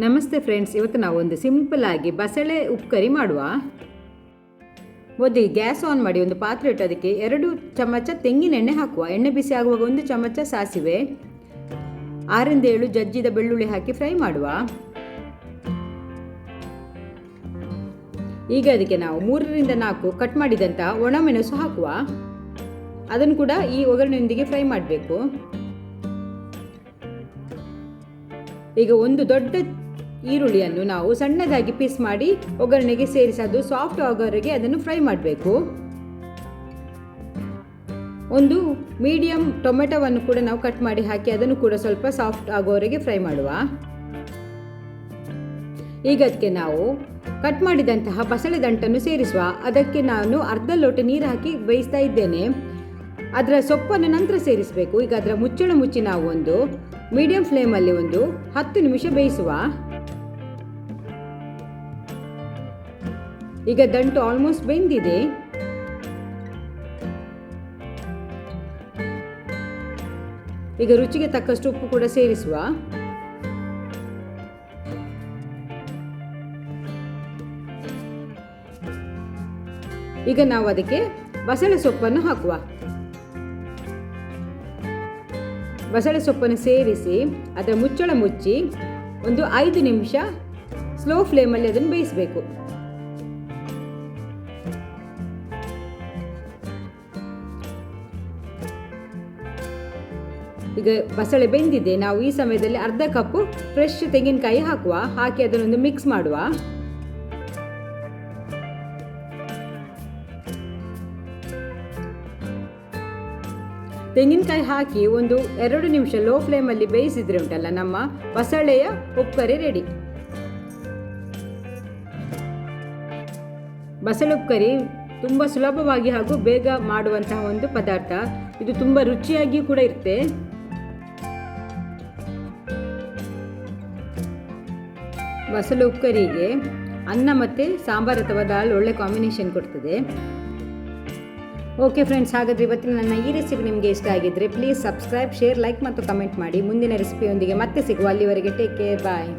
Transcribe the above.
ನಮಸ್ತೆ ಫ್ರೆಂಡ್ಸ್, ಇವತ್ತು ನಾವು ಒಂದು ಸಿಂಪಲ್ ಆಗಿ ಬಸಳೆ ಉಪ್ಕರಿ ಮಾಡುವ. ಮೊದಲಿಗೆ ಗ್ಯಾಸ್ ಆನ್ ಮಾಡಿ ಒಂದು ಪಾತ್ರೆ ಇಟ್ಟು ಅದಕ್ಕೆ ಎರಡು ಚಮಚ ತೆಂಗಿನ ಎಣ್ಣೆ ಹಾಕುವ. ಎಣ್ಣೆ ಬಿಸಿ ಆಗುವಾಗ ಒಂದು ಚಮಚ ಸಾಸಿವೆ, ಆರಿಂದ ಏಳು ಜಜ್ಜಿದ ಬೆಳ್ಳುಳ್ಳಿ ಹಾಕಿ ಫ್ರೈ ಮಾಡುವ. ಈಗ ಅದಕ್ಕೆ ನಾವು ಮೂರರಿಂದ ನಾಲ್ಕು ಕಟ್ ಮಾಡಿದಂಥ ಒಣಮೆಣಸು ಹಾಕುವ. ಅದನ್ನು ಕೂಡ ಈ ಒಗ್ಗರಣೆಯೊಂದಿಗೆ ಫ್ರೈ ಮಾಡಬೇಕು. ಈಗ ಒಂದು ದೊಡ್ಡ ಈರುಳ್ಳಿಯನ್ನು ನಾವು ಸಣ್ಣದಾಗಿ ಪೀಸ್ ಮಾಡಿ ಒಗ್ಗರಣೆಗೆ ಸೇರಿಸಿ ಅದು ಸಾಫ್ಟ್ ಆಗೋವರೆಗೆ ಅದನ್ನು ಫ್ರೈ ಮಾಡಬೇಕು. ಒಂದು ಮೀಡಿಯಂ ಟೊಮೆಟೊವನ್ನು ಕೂಡ ನಾವು ಕಟ್ ಮಾಡಿ ಹಾಕಿ ಅದನ್ನು ಕೂಡ ಸ್ವಲ್ಪ ಸಾಫ್ಟ್ ಆಗೋವರೆಗೆ ಫ್ರೈ ಮಾಡುವ. ಈಗ ಅದಕ್ಕೆ ನಾವು ಕಟ್ ಮಾಡಿದಂತಹ ಬಸಳೆ ದಂಟನ್ನು ಸೇರಿಸುವ. ಅದಕ್ಕೆ ನಾನು ಅರ್ಧ ಲೋಟ ನೀರು ಹಾಕಿ ಬೇಯಿಸ್ತಾ ಇದ್ದೇನೆ. ಅದರ ಸೊಪ್ಪನ್ನು ನಂತರ ಸೇರಿಸಬೇಕು. ಈಗ ಅದರ ಮುಚ್ಚಳ ಮುಚ್ಚಿ ನಾವು ಒಂದು ಮೀಡಿಯಂ ಫ್ಲೇಮಲ್ಲಿ ಒಂದು ಹತ್ತು ನಿಮಿಷ ಬೇಯಿಸುವ. ಈಗ ದಂಟು ಆಲ್ಮೋಸ್ಟ್ ಬೆಂದಿದೆ. ಈಗ ರುಚಿಗೆ ತಕ್ಕಷ್ಟು ಉಪ್ಪು ಕೂಡ ಸೇರಿಸುವ. ಈಗ ನಾವು ಅದಕ್ಕೆ ಬಸಳೆ ಸೊಪ್ಪನ್ನು ಹಾಕುವ. ಬಸಳೆ ಸೊಪ್ಪನ್ನು ಸೇರಿಸಿ ಅದರ ಮುಚ್ಚಳ ಮುಚ್ಚಿ ಒಂದು ಐದು ನಿಮಿಷ ಸ್ಲೋ ಫ್ಲೇಮಲ್ಲಿ ಅದನ್ನು ಬೇಯಿಸಬೇಕು. ಈಗ ಬಸಳೆ ಬೆಂದಿದೆ. ನಾವು ಈ ಸಮಯದಲ್ಲಿ ಅರ್ಧ ಕಪ್ಪು ಫ್ರೆಶ್ ತೆಂಗಿನಕಾಯಿ ಹಾಕುವ, ಹಾಕಿ ಅದನ್ನೊಂದು ಮಿಕ್ಸ್ ಮಾಡುವ. ತೆಂಗಿನಕಾಯಿ ಹಾಕಿ ಒಂದು ಎರಡು ನಿಮಿಷ ಲೋ ಫ್ಲೇಮಲ್ಲಿ ಬೇಯಿಸಿದ್ರೆ ಉಂಟಲ್ಲ ನಮ್ಮ ಬಸಳೆಯ ಉಪ್ಪರಿ ರೆಡಿ ಬಸಳೆ ಉಪ್ಕರಿ ತುಂಬ ಸುಲಭವಾಗಿ ಹಾಗೂ ಬೇಗ ಮಾಡುವಂತಹ ಒಂದು ಪದಾರ್ಥ. ಇದು ತುಂಬ ರುಚಿಯಾಗಿ ಕೂಡ ಇರುತ್ತೆ. ಬಸಳೆ ಉಪ್ಕರಿಗೆ ಅನ್ನ ಮತ್ತು ಸಾಂಬಾರು ಅಥವಾ ದಾಲ್ ಒಳ್ಳೆ ಕಾಂಬಿನೇಷನ್ ಕೊಡ್ತದೆ. ಓಕೆ ಫ್ರೆಂಡ್ಸ್ ಹಾಗಾದರೆ ಇವತ್ತಿನ ನನ್ನ ಈ ರೆಸಿಪಿ ನಿಮಗೆ ಇಷ್ಟ ಆಗಿದ್ದರೆ ಪ್ಲೀಸ್ ಸಬ್ಸ್ಕ್ರೈಬ್ ಶೇರ್ ಲೈಕ್ ಮತ್ತು ಕಮೆಂಟ್ ಮಾಡಿ. ಮುಂದಿನ ರೆಸಿಪಿಯೊಂದಿಗೆ ಮತ್ತೆ ಸಿಗುವ. ಅಲ್ಲಿವರೆಗೆ ಟೇಕ್ ಕೇರ್ ಬಾಯ್